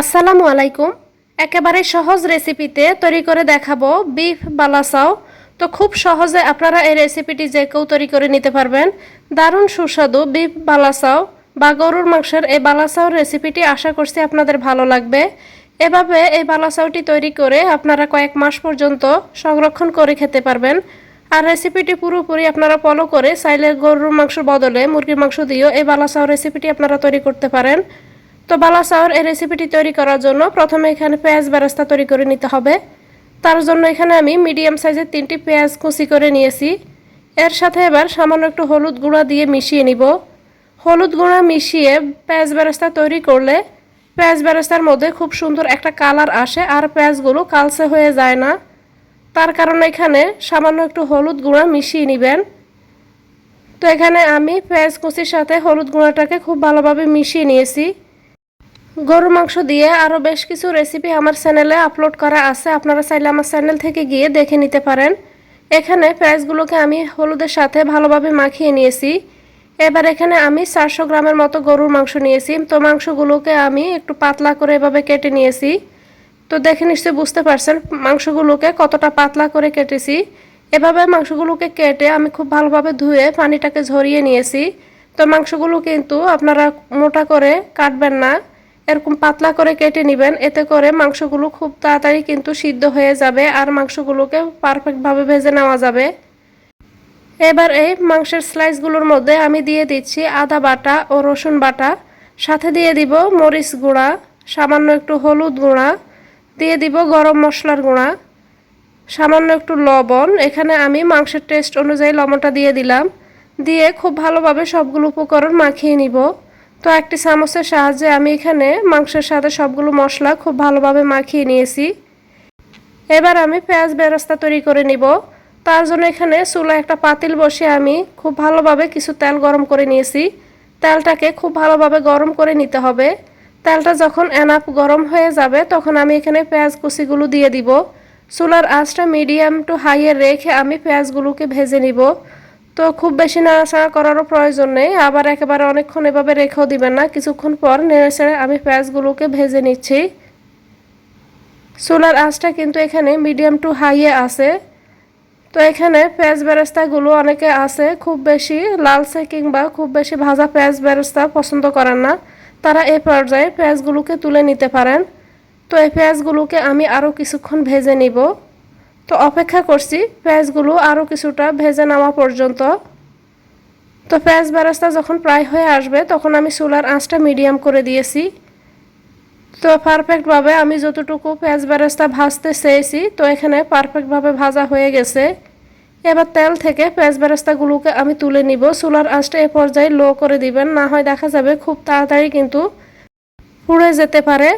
আসসালামু আলাইকুম। একেবারে সহজ রেসিপিতে তৈরি করে দেখাবো বিফ বালাসাও। তো খুব সহজে আপনারা এই রেসিপিটি যে কেউ তৈরি করে নিতে পারবেন। দারুণ সুস্বাদু বিফ বালাসাও বা গরুর মাংসের এই বালাসাও রেসিপিটি আশা করছি আপনাদের ভালো লাগবে। এভাবে এই বালাসাওটি তৈরি করে আপনারা কয়েক মাস পর্যন্ত সংরক্ষণ করে খেতে পারবেন। আর রেসিপিটি পুরোপুরি আপনারা ফলো করে চাইলে গরুর মাংস বদলে মুরগির মাংস দিয়েও এই বালাসাও রেসিপিটি আপনারা তৈরি করতে পারেন। তো বালাসাওর এই রেসিপিটি তৈরি করার জন্য প্রথমে এখানে পেঁয়াজ বেরেস্তা তৈরি করে নিতে হবে। তার জন্য এখানে আমি মিডিয়াম সাইজের তিনটি পেঁয়াজ কুচি করে নিয়েছি। এর সাথে এবার সামান্য একটু হলুদ গুঁড়া দিয়ে মিশিয়ে নিব। হলুদ গুঁড়া মিশিয়ে পেঁয়াজ বেরেস্তা তৈরি করলে পেঁয়াজ বেরেস্তার মধ্যে খুব সুন্দর একটা কালার আসে আর পেঁয়াজগুলো কালসে হয়ে যায় না। তার কারণে এখানে সামান্য একটু হলুদ গুঁড়া মিশিয়ে নেবেন। তো এখানে আমি পেঁয়াজ কুচির সাথে হলুদ গুঁড়াটাকে খুব ভালোভাবে মিশিয়ে নিয়েছি। গরুর মাংস দিয়ে আরও বেশ কিছু রেসিপি আমার চ্যানেলে আপলোড করা আছে। আপনারা চাইলে আমার চ্যানেল থেকে গিয়ে দেখে নিতে পারেন। এখানে পেঁয়াজগুলোকে আমি হলুদের সাথে ভালোভাবে মাখিয়ে নিয়েছি। এবার এখানে আমি চারশো গ্রামের মতো গরুর মাংস নিয়েছি। তো মাংসগুলোকে আমি একটু পাতলা করে এভাবে কেটে নিয়েছি। তো দেখে নিশ্চয়ই বুঝতে পারছেন, মাংসগুলোকে কতটা পাতলা করে কেটেছি। এভাবে মাংসগুলোকে কেটে আমি খুব ভালোভাবে ধুয়ে পানিটাকে ঝরিয়ে নিয়েছি। তো মাংসগুলো কিন্তু আপনারা মোটা করে কাটবেন না। এরকম পাতলা করে কেটে নেবেন। এতে করে মাংসগুলো খুব তাড়াতাড়ি কিন্তু সিদ্ধ হয়ে যাবে আর মাংসগুলোকে পারফেক্টভাবে ভেজে নেওয়া যাবে। এবার এই মাংসের স্লাইসগুলোর মধ্যে আমি দিয়ে দিচ্ছি আদা বাটা ও রসুন বাটা। সাথে দিয়ে দিব মরিচ গুঁড়া, সামান্য একটু হলুদ গুঁড়া, দিয়ে দিব গরম মশলার গুঁড়া, সামান্য একটু লবণ। এখানে আমি মাংসের টেস্ট অনুযায়ী লবণটা দিয়ে দিলাম। দিয়ে খুব ভালোভাবে সবগুলো উপকরণ মাখিয়ে নিব। তো একটি চামচের সাহায্যে আমি এখানে মাংসের সাথে সবগুলো মশলা খুব ভালোভাবে মাখিয়ে নিয়েছি। এবার আমি পেঁয়াজ বেরস্তা তৈরি করে নিব। তার জন্য এখানে চুলা একটা পাতিল বসে আমি খুব ভালোভাবে কিছু তেল গরম করে নিয়েছি। তেলটাকে খুব ভালোভাবে গরম করে নিতে হবে। তেলটা যখন এনাপ গরম হয়ে যাবে, তখন আমি এখানে পেঁয়াজ কুচিগুলো দিয়ে দিব। চুলার আঁচটা মিডিয়াম টু হাইয়ে রেখে আমি পেঁয়াজগুলোকে ভেজে নিব। তো খুব বেশি নাড়াচাড়া করারও প্রয়োজন নেই। আবার একেবারে অনেকক্ষণ এভাবে রেখেও দিবেন না। কিছুক্ষণ পর নেড়ে আমি পেঁয়াজগুলোকে ভেজে নিচ্ছি। চুলার আঁচটা কিন্তু এখানে মিডিয়াম টু হাইয়ে আছে। তো এখানে পেঁয়াজ বেরেস্তাগুলো অনেকে আছে, খুব বেশি লালচে কিংবা খুব বেশি ভাজা পেঁয়াজ বেরেস্তা পছন্দ করেন না। তারা এই পর্যায়ে পেঁয়াজগুলোকে তুলে নিতে পারেন। তো এই পেঁয়াজগুলোকে আমি আরও কিছুক্ষণ ভেজে নিব। তো অপেক্ষা করছি, পেঁয়াজগুলো আরও কিছুটা ভেজে নেওয়া পর্যন্ত। তো পেঁয়াজ বেরেস্তা যখন প্রায় হয়ে আসবে, তখন আমি চুলার আঁচটা মিডিয়াম করে দিয়েছি। তো পারফেক্টভাবে আমি যতটুকু পেঁয়াজ বেরেস্তা ভাজতে চেয়েছি, তো এখানে পারফেক্টভাবে ভাজা হয়ে গেছে। এবার তেল থেকে পেঁয়াজ বেরেস্তাগুলোকে আমি তুলে নিব। চুলার আঁচটা এ পর্যায়ে লো করে দিবেন, না হয় দেখা যাবে খুব তাড়াতাড়ি কিন্তু পুড়ে যেতে পারে।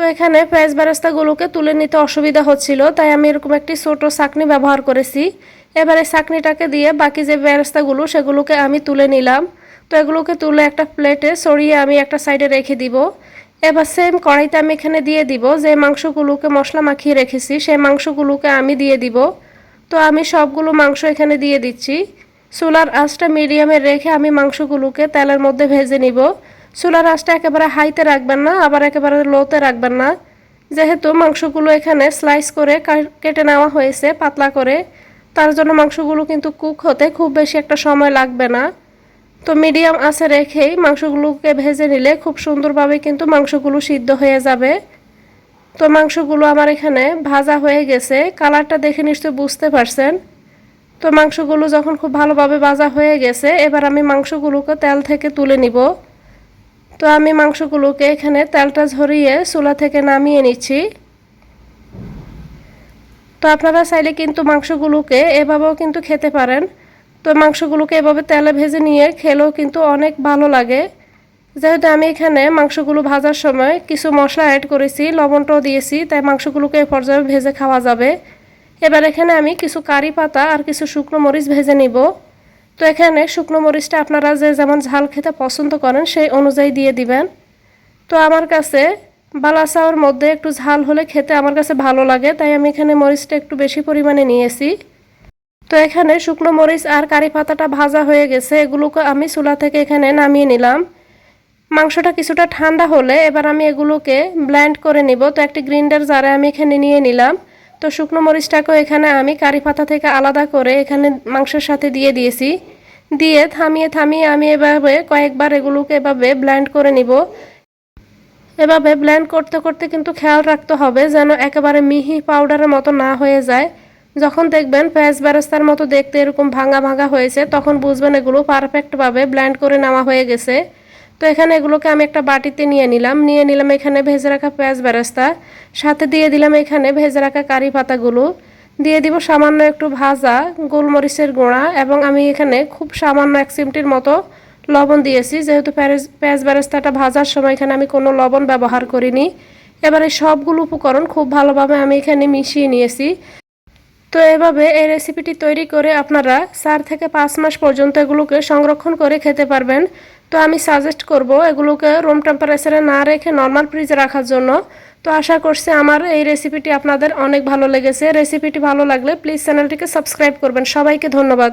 তো এখানে পেঁয়াজ বেরেস্তাগুলোকে তুলে নিতে অসুবিধা হচ্ছিল, তাই আমি এরকম একটি ছোটো চাকনি ব্যবহার করেছি। এবারে চাকনিটাকে দিয়ে বাকি যে বেরেস্তাগুলো সেগুলোকে আমি তুলে নিলাম। তো এগুলোকে তুলে একটা প্লেটে সরিয়ে আমি একটা সাইডে রেখে দিব। এবার সেম কড়াইতে আমি এখানে দিয়ে দিব যে মাংসগুলোকে মশলা মাখিয়ে রেখেছি, সেই মাংসগুলোকে আমি দিয়ে দিব। তো আমি সবগুলো মাংস এখানে দিয়ে দিচ্ছি। চুলার আঁচটা মিডিয়ামে রেখে আমি মাংসগুলোকে তেলের মধ্যে ভেজে নিব। চুলার আঁচটা একেবারে হাইতে রাখবেন না, আবার একেবারে লোতে রাখবেন না। যেহেতু মাংসগুলো এখানে স্লাইস করে কেটে নেওয়া হয়েছে পাতলা করে, তার জন্য মাংসগুলো কিন্তু কুক হতে খুব বেশি একটা সময় লাগবে না। তো মিডিয়াম আঁচে রেখেই মাংসগুলোকে ভেজে নিলে খুব সুন্দরভাবে কিন্তু মাংসগুলো সিদ্ধ হয়ে যাবে। তো মাংসগুলো আমার এখানে ভাজা হয়ে গেছে, কালারটা দেখে নিশ্চয়ই বুঝতে পারছেন। তো মাংসগুলো যখন খুব ভালোভাবে ভাজা হয়ে গেছে, এবার আমি মাংসগুলোকে তেল থেকে তুলে নিব। তো আমি মাংসগুলোকে এখানে তেলটা ঝরিয়ে চুলা থেকে নামিয়ে নিচ্ছি। তো আপনারা চাইলে কিন্তু মাংসগুলোকে এভাবেও কিন্তু খেতে পারেন। তো মাংসগুলোকে এভাবে তেলে ভেজে নিয়ে খেলেও কিন্তু অনেক ভালো লাগে। যেহেতু আমি এখানে মাংসগুলো ভাজার সময় কিছু মশলা অ্যাড করেছি, লবণটাও দিয়েছি, তাই মাংসগুলোকে এ পর্যায়ে ভেজে খাওয়া যাবে। এবার এখানে আমি কিছু কারি পাতা আর কিছু শুকনো মরিচ ভেজে নিব। তো এখানে শুকনো মরিচটা আপনারা যে যেমন ঝাল খেতে পছন্দ করেন, সেই অনুযায়ী দিয়ে দিবেন। তো আমার কাছে বালাসাওয়ার মধ্যে একটু ঝাল হলে খেতে আমার কাছে ভালো লাগে, তাই আমি এখানে মরিচটা একটু বেশি পরিমাণে নিয়েছি। তো এখানে শুকনো মরিচ আর কারি পাতাটা ভাজা হয়ে গেছে, এগুলোকে আমি চুলা থেকে এখানে নামিয়ে নিলাম। মাংসটা কিছুটা ঠান্ডা হলে এবার আমি এগুলোকে ব্ল্যান্ড করে নিব। তো একটি গ্রিন্ডার জারে আমি এখানে নিয়ে নিলাম। তো শুকনো মরিচটাকেও এখানে আমি কারি পাতা থেকে আলাদা করে এখানে মাংসের সাথে দিয়ে দিয়েছি। দিয়ে থামিয়ে থামিয়ে আমি এভাবে কয়েকবার এগুলোকে এভাবে ব্লেন্ড করে নিব। এভাবে ব্লেন্ড করতে করতে কিন্তু খেয়াল রাখতে হবে যেন একেবারে মিহি পাউডারের মতো না হয়ে যায়। যখন দেখবেন পেঁয়াজ বেরেস্তার মতো দেখতে এরকম ভাঙা ভাঙা হয়েছে, তখন বুঝবেন এগুলো পারফেক্টভাবে ব্লেন্ড করে নেওয়া হয়ে গেছে। তো এখানে এগুলোকে আমি একটা বাটিতে নিয়ে নিলাম। নিয়ে নিলাম এখানে ভেজে রাখা পেঁয়াজ বেরেস্তা সাথে দিয়ে দিলাম এখানে ভেজে রাখা কারি পাতাগুলো। দিয়ে দিব সামান্য একটু ভাজা, গোলমরিচের গুঁড়া এবং আমি এখানে খুব সামান্য এক চিমটির মতো লবণ দিয়েছি। যেহেতু পেঁয়াজ পেঁয়াজ বেরেস্তাটা ভাজার সময় এখানে আমি কোনো লবণ ব্যবহার করিনি। এবার সবগুলো উপকরণ খুব ভালোভাবে আমি এখানে মিশিয়ে নিয়েছি। তো এভাবে এই রেসিপিটি তৈরি করে আপনারা চার থেকে পাঁচ মাস পর্যন্ত এগুলোকে সংরক্ষণ করে খেতে পারবেন। তো আমি সাজেস্ট করব এগুলোকে রুম টেম্পারেচারে না রেখে নর্মাল ফ্রিজে রাখার জন্য। তো আশা করছি আমার এই রেসিপিটি আপনাদের অনেক ভালো লেগেছে। রেসিপিটি ভালো লাগলে প্লিজ চ্যানেলটিকে সাবস্ক্রাইব করবেন। সবাইকে ধন্যবাদ।